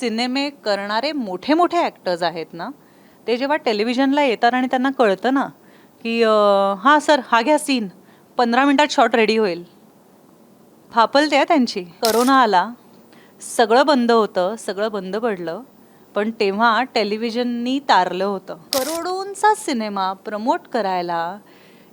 सिनेमे करणारे मोठे मोठे ॲक्टर्स आहेत ना ते जेव्हा टेलिव्हिजनला येतात आणि त्यांना कळतं ना की हां सर हा घ्या सीन पंधरा मिनटात शॉट रेडी होईल. फापलते आहे त्यांची. करोना आला सगळं बंद होतं सगळं बंद पडलं पण तेव्हा टेलिव्हिजननी तारलं होतं. करोडोंचा सिनेमा प्रमोट करायला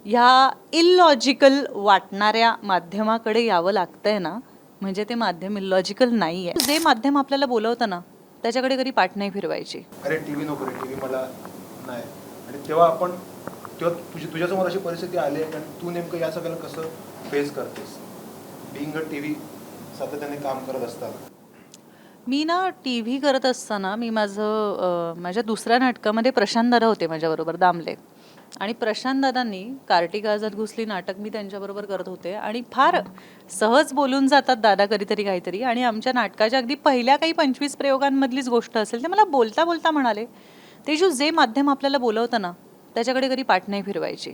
ह्या इलॉजिकल वाटणाऱ्या माध्यमाकडे यावं लागतंय ना म्हणजे ते माध्यम इलॉजिकल नाही आहे जे माध्यम आपल्याला बोलवतं ना त्याच्याकडे कधी पाठ नाही फिरवायची. अरे टी व्ही नको रे टी व्ही मला नाही. आणि तेव्हा आपण तेव्हा तुझी तुझ्यासमोर अशी परिस्थिती आली आहे आणि तू नेमकं या सगळ्याला कसं फेस करतेस? बिंग अ टी व्ही सातत्याने काम करत असताना. मी ना टी व्ही करत असताना मी माझं माझ्या दुसऱ्या नाटकामध्ये प्रशांत दादा होते माझ्याबरोबर दामले. आणि प्रशांत दादांनी कार्टिक आझाद घुसली नाटक मी त्यांच्याबरोबर करत होते. आणि फार सहज बोलून जातात दादा कधीतरी काहीतरी. आणि आमच्या नाटकाच्या अगदी पहिल्या काही पंचवीस प्रयोगांमधलीच गोष्ट असेल ते मला बोलता बोलता म्हणाले तेजू जे माध्यम आपल्याला बोलवतं ना त्याच्याकडे कधी पाठ नाही फिरवायची.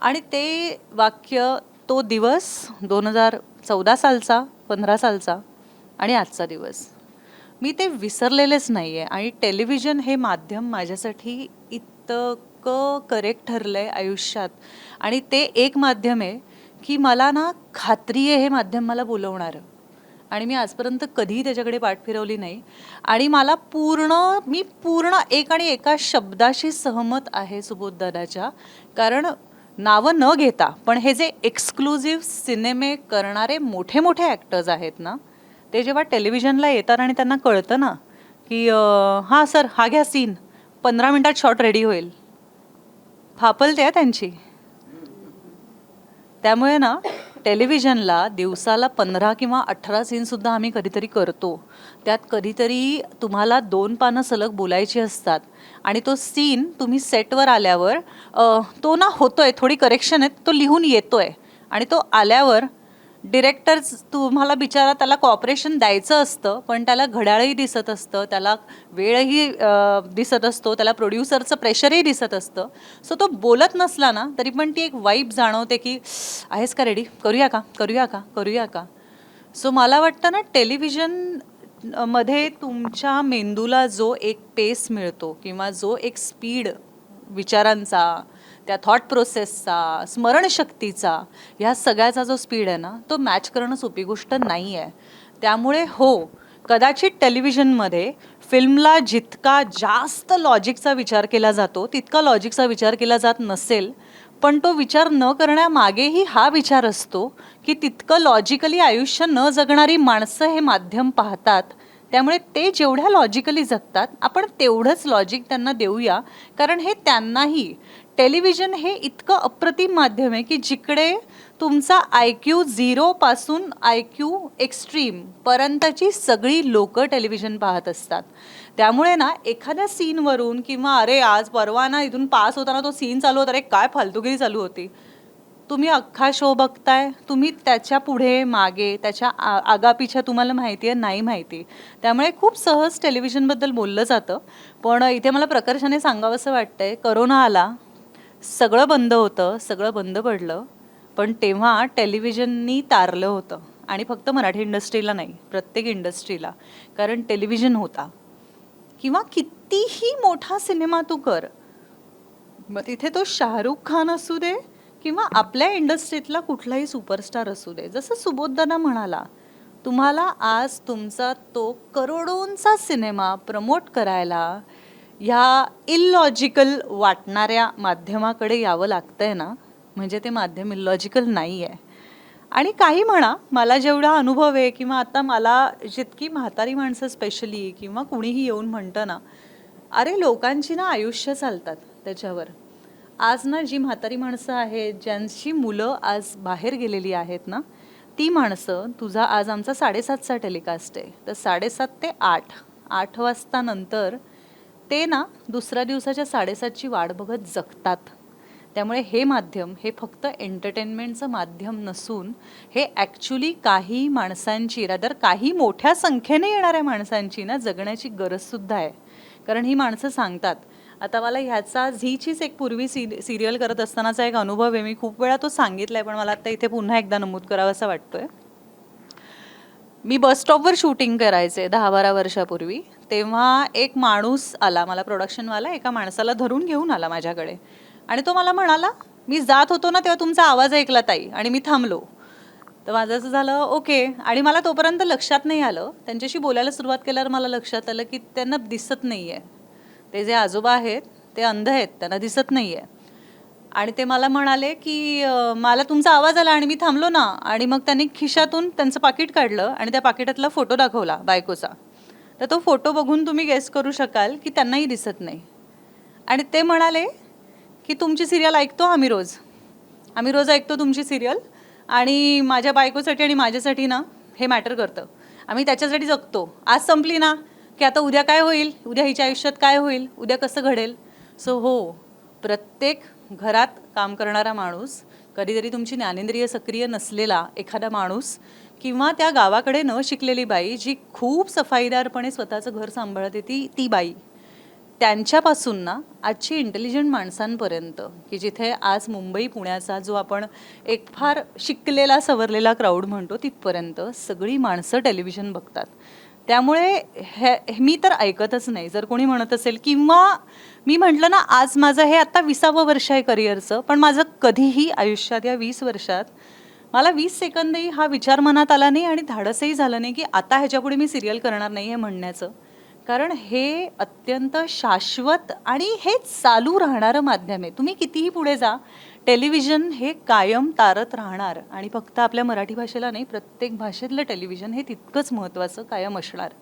आणि ते वाक्य तो दिवस दोन हजार चौदा सालचा पंधरा सालचा आणि आजचा दिवस. मी ते विसरलेलेच नाही आहे आणि टेलिव्हिजन हे माध्यम माझ्यासाठी इतकं इतकं करेक्ट ठरलं आहे आयुष्यात. आणि ते एक माध्यम आहे की मला ना खात्री आहे हे माध्यम मला बोलवणारं. आणि मी आजपर्यंत कधीही त्याच्याकडे पाठ फिरवली नाही. आणि मला पूर्ण मी पूर्ण एक आणि एका शब्दाशी सहमत आहे सुबोधदादाच्या कारण नावं न घेता पण हे जे एक्सक्लुझिव्ह सिनेमे करणारे मोठे मोठे ॲक्टर्स आहेत ना ते जेव्हा टेलिव्हिजनला येतात आणि त्यांना कळतं ना की अं, हां सर हा घ्या सीन पंधरा मिनटात शॉट रेडी होईल. फापलते आहे त्यांची. त्यामुळे ना टेलिव्हिजनला दिवसाला पंधरा किंवा अठरा सीनसुद्धा आम्ही कधीतरी करतो. त्यात कधीतरी तुम्हाला दोन पानं सलग बोलायची असतात आणि तो सीन तुम्ही सेटवर आल्यावर तो ना होतोय थोडी करेक्शन आहे तो लिहून येतोय आणि तो आल्यावर डिरेक्टर तुम्हाला बिचारा त्याला कॉपरेशन द्यायचं असतं पण त्याला घड्याळही दिसत असतं त्याला वेळही दिसत असतो त्याला प्रोड्युसरचं प्रेशरही दिसत असतं. सो तो बोलत नसला ना तरी पण ती एक वाईब जाणवते की आहेस का रेडी करूया का? करूया का? करूया का? सो मला वाटतं ना टेलिव्हिजनमध्ये तुमच्या मेंदूला जो एक पेस मिळतो किंवा जो एक स्पीड विचारांचा त्या थॉट प्रोसेसचा स्मरणशक्तीचा ह्या सगळ्याचा जो स्पीड आहे ना तो मॅच करणं सोपी गोष्ट नाही आहे त्यामुळे हो कदाचित टेलिव्हिजनमध्ये फिल्मला जितका जास्त लॉजिकचा विचार केला जातो तितका लॉजिकचा विचार केला जात नसेल पण तो विचार न करण्यामागेही हा विचार असतो की तितकं लॉजिकली आयुष्य न जगणारी माणसं हे माध्यम पाहतात. त्यामुळे ते जेवढ्या लॉजिकली जगतात आपण तेवढंच लॉजिक त्यांना देऊया कारण हे त्यांनाही टेलिव्हिजन हे इतकं अप्रतिम माध्यम आहे की जिकडे तुमचा आय क्यू झिरोपासून आय क्यू एक्स्ट्रीम पर्यंतची सगळी लोकं टेलिव्हिजन पाहत असतात. त्यामुळे ना एखाद्या सीनवरून किंवा अरे आज परवा ना इथून पास होताना तो सीन चालू होता अरे काय फालतुगिरी चालू होती? तुम्ही अख्खा शो बघताय तुम्ही त्याच्या पुढे मागे त्याच्या आ- आगापिछा तुम्हाला माहिती आहे नाही माहिती. त्यामुळे खूप सहज टेलिव्हिजनबद्दल बोललं जातं. पण इथे मला प्रकर्षाने सांगावंसं वाटतंय करोना आला सगळं बंद होतं सगळं बंद पडलं पण तेव्हा टेलिव्हिजननी तारलं होतं. आणि फक्त मराठी इंडस्ट्रीला नाही प्रत्येक इंडस्ट्रीला. कारण टेलिव्हिजन होता. किंवा कितीही मोठा सिनेमा तू कर मग तिथे तो शाहरुख खान असू दे किंवा आपल्या इंडस्ट्रीतला कुठलाही सुपरस्टार असू दे जसं सुबोधदादा म्हणाला तुम्हाला आज तुमचा तो करोडोंचा सिनेमा प्रमोट करायला ह्या इलॉजिकल वाटणाऱ्या माध्यमाकडे यावं लागतं आहे ना म्हणजे ते माध्यम इलॉजिकल नाही आहे आणि काही म्हणा मला जेवढा अनुभव आहे किंवा आता मला जितकी म्हातारी माणसं स्पेशली किंवा कुणीही येऊन म्हणतं ना अरे लोकांची ना आयुष्य चालतात त्याच्यावर. आज ना जी म्हातारी माणसं आहेत ज्यांची मुलं आज बाहेर गेलेली आहेत ना ती माणसं तुझा आज आमचा साडेसातचा टेलिकास्ट आहे. तर साडेसात ते आठ आठ वाजता नंतर ते ना दुसऱ्या दिवसाच्या साडेसातची वाट बघत जगतात. त्यामुळे हे माध्यम हे फक्त एंटरटेनमेंटचं माध्यम नसून हे ॲक्च्युली काही माणसांची रादर काही मोठ्या संख्येने येणाऱ्या माणसांची ना जगण्याची गरजसुद्धा आहे. कारण ही माणसं सांगतात आता मला ह्याचा झीचीच एक पूर्वी सी सिरियल करत असतानाचा एक अनुभव आहे. मी खूप वेळा तो सांगितला आहे पण मला आता इथे पुन्हा एकदा नमूद करावंसा वाटतो आहे मी बस स्टॉपवर शूटिंग करायचे दहा बारा वर्षापूर्वी. तेव्हा एक माणूस आला मला प्रोडक्शनवाला एका माणसाला धरून घेऊन आला माझ्याकडे. आणि तो मला म्हणाला मी जात होतो ना तेव्हा तुमचा आवाज ऐकला ताई आणि मी थांबलो. तर माझं असं झालं ओके. आणि मला तोपर्यंत लक्षात नाही आलं. त्यांच्याशी बोलायला सुरुवात केल्यावर मला लक्षात आलं की त्यांना दिसत नाही आहे ते जे आजोबा आहेत ते अंध आहेत त्यांना दिसत नाही आहे आणि ते मला म्हणाले की मला तुमचा आवाज आला आणि मी थांबलो ना. आणि मग त्यांनी खिशातून त्यांचं पाकिट काढलं आणि त्या पाकिटातला फोटो दाखवला बायकोचा. तर तो फोटो बघून तुम्ही गेस करू शकाल की त्यांनाही दिसत नाही. आणि ते म्हणाले की तुमची सिरियल ऐकतो आम्ही रोज. आम्ही रोज ऐकतो तुमची सिरियल आणि माझ्या बायकोसाठी आणि माझ्यासाठी ना हे मॅटर करतं. आम्ही त्याच्यासाठी जगतो. आज संपली ना की आता उद्या काय होईल? उद्या हिच्या आयुष्यात काय होईल? उद्या कसं घडेल? सो हो प्रत्येक घरात काम करणारा माणूस कधीतरी तुमची ज्ञानेंद्रिय सक्रिय नसलेला एखादा माणूस किंवा त्या गावाकडे न शिकलेली बाई जी खूप सफाईदारपणे स्वतःचं घर सांभाळते ती ती बाई. त्यांच्यापासून ना आजची इंटेलिजंट माणसांपर्यंत की जिथे आज मुंबई पुण्याचा जो आपण एक फार शिकलेला सवरलेला क्राऊड म्हणतो तिथपर्यंत सगळी माणसं टेलिव्हिजन बघतात. त्यामुळे हे मी तर ऐकतच नाही. जर कोणी म्हणत असेल किंवा मी म्हटलं ना आज माझं हे आत्ता विसावं वर्ष आहे करिअरचं पण माझं कधीही आयुष्यात या वीस वर्षात मला वीस सेकंदही हा विचार मनात आला नाही आणि धाडसही झालं नाही की आता ह्याच्यापुढे मी सिरियल करणार नाही हे म्हणण्याचं. कारण हे अत्यंत शाश्वत आणि हे चालू राहणारं माध्यम आहे. तुम्ही कितीही पुढे जा टेलिव्हिजन हे कायम तारत राहणार आणि फक्त आपल्या मराठी भाषेला नाही प्रत्येक भाषेतलं टेलिव्हिजन हे तितकंच महत्त्वाचं कायम असणार.